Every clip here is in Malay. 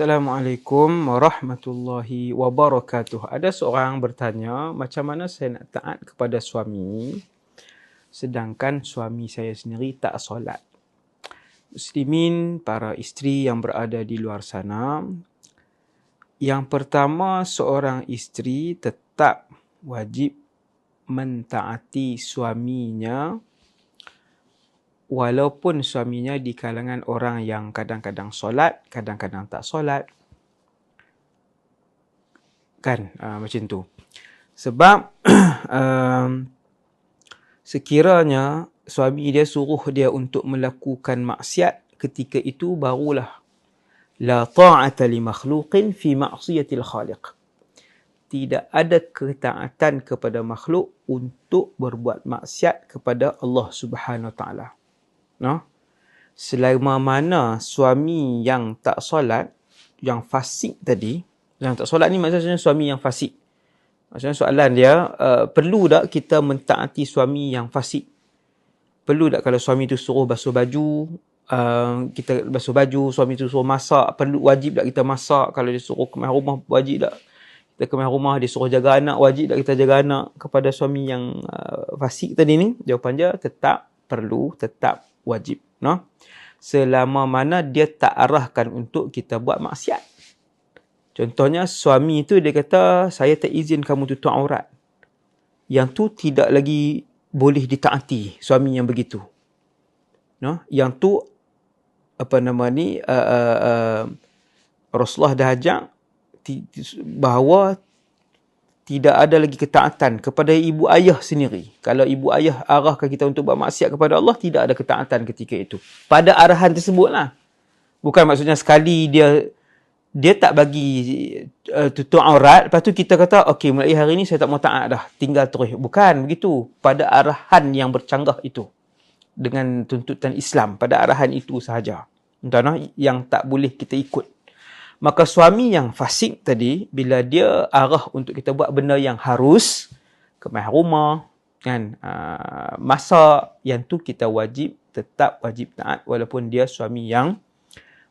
Assalamualaikum warahmatullahi wabarakatuh. Ada seorang bertanya, macam mana saya nak taat kepada suami sedangkan suami saya sendiri tak solat? Muslimin, para isteri yang berada di luar sana, yang pertama seorang isteri tetap wajib mentaati suaminya walaupun suaminya di kalangan orang yang kadang-kadang solat, kadang-kadang tak solat. Kan, uh, macam tu. Sebab um, sekiranya suami dia suruh dia untuk melakukan maksiat, ketika itu barulah la ta'ata li makhluqin fi ma'siyatil khaliq. Tidak ada ketaatan kepada makhluk untuk berbuat maksiat kepada Allah Subhanahu Wa Taala no? selama mana suami yang tak solat, yang fasik tadi, yang tak solat ni maksudnya suami yang fasik. Maksudnya soalan dia, uh, perlu tak kita mentaati suami yang fasik? Perlu tak kalau suami tu suruh basuh baju, uh, kita basuh baju, suami tu suruh masak, perlu wajib tak kita masak? Kalau dia suruh kemah rumah, wajib tak kita kemah rumah, dia suruh jaga anak, wajib tak kita jaga anak kepada suami yang uh, fasik tadi ni? Jawapan dia, tetap perlu, tetap wajib no? Selama mana dia tak arahkan untuk kita buat maksiat. Contohnya suami itu dia kata saya tak izin kamu tutup aurat. Yang tu tidak lagi boleh ditaati suami yang begitu. No? Yang tu apa nama ni uh, uh, uh, Rasulullah dah ajak bahawa tidak ada lagi ketaatan kepada ibu ayah sendiri. Kalau ibu ayah arahkan kita untuk buat maksiat kepada Allah, tidak ada ketaatan ketika itu. Pada arahan tersebutlah. Bukan maksudnya sekali dia dia tak bagi uh, tutup aurat, lepas tu kita kata, okey, mulai hari ini saya tak mau taat dah, tinggal terus. Bukan begitu. Pada arahan yang bercanggah itu. Dengan tuntutan Islam. Pada arahan itu sahaja. Entah yang tak boleh kita ikut. Maka suami yang fasik tadi, bila dia arah untuk kita buat benda yang harus, kemah rumah, kan, uh, masak, yang tu kita wajib, tetap wajib taat walaupun dia suami yang,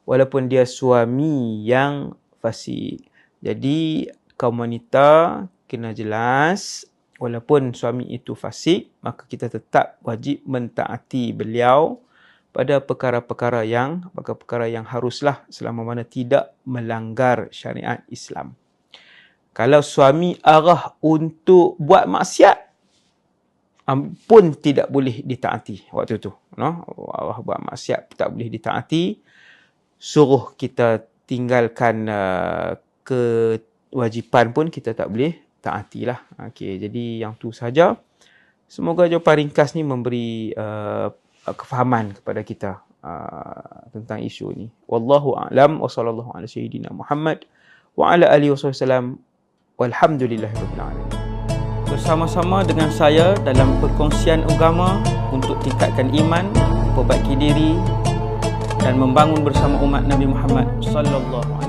walaupun dia suami yang fasik. Jadi, kaum wanita kena jelas, walaupun suami itu fasik, maka kita tetap wajib mentaati beliau, pada perkara-perkara yang perkara-perkara yang haruslah selama mana tidak melanggar syariat Islam. Kalau suami arah untuk buat maksiat pun tidak boleh ditaati waktu tu, no? Arah buat maksiat tak boleh ditaati. Suruh kita tinggalkan uh, kewajipan pun kita tak boleh taatilah. Okey, jadi yang tu saja. Semoga jawapan ringkas ni memberi uh, Uh, kefahaman kepada kita uh, tentang isu ini. Wallahu a'lam wa sallallahu ala sayyidina Muhammad wa ala alihi wasallam walhamdulillahirabbil alamin. Bersama-sama dengan saya dalam perkongsian agama untuk tingkatkan iman, perbaiki diri dan membangun bersama umat Nabi Muhammad sallallahu alaihi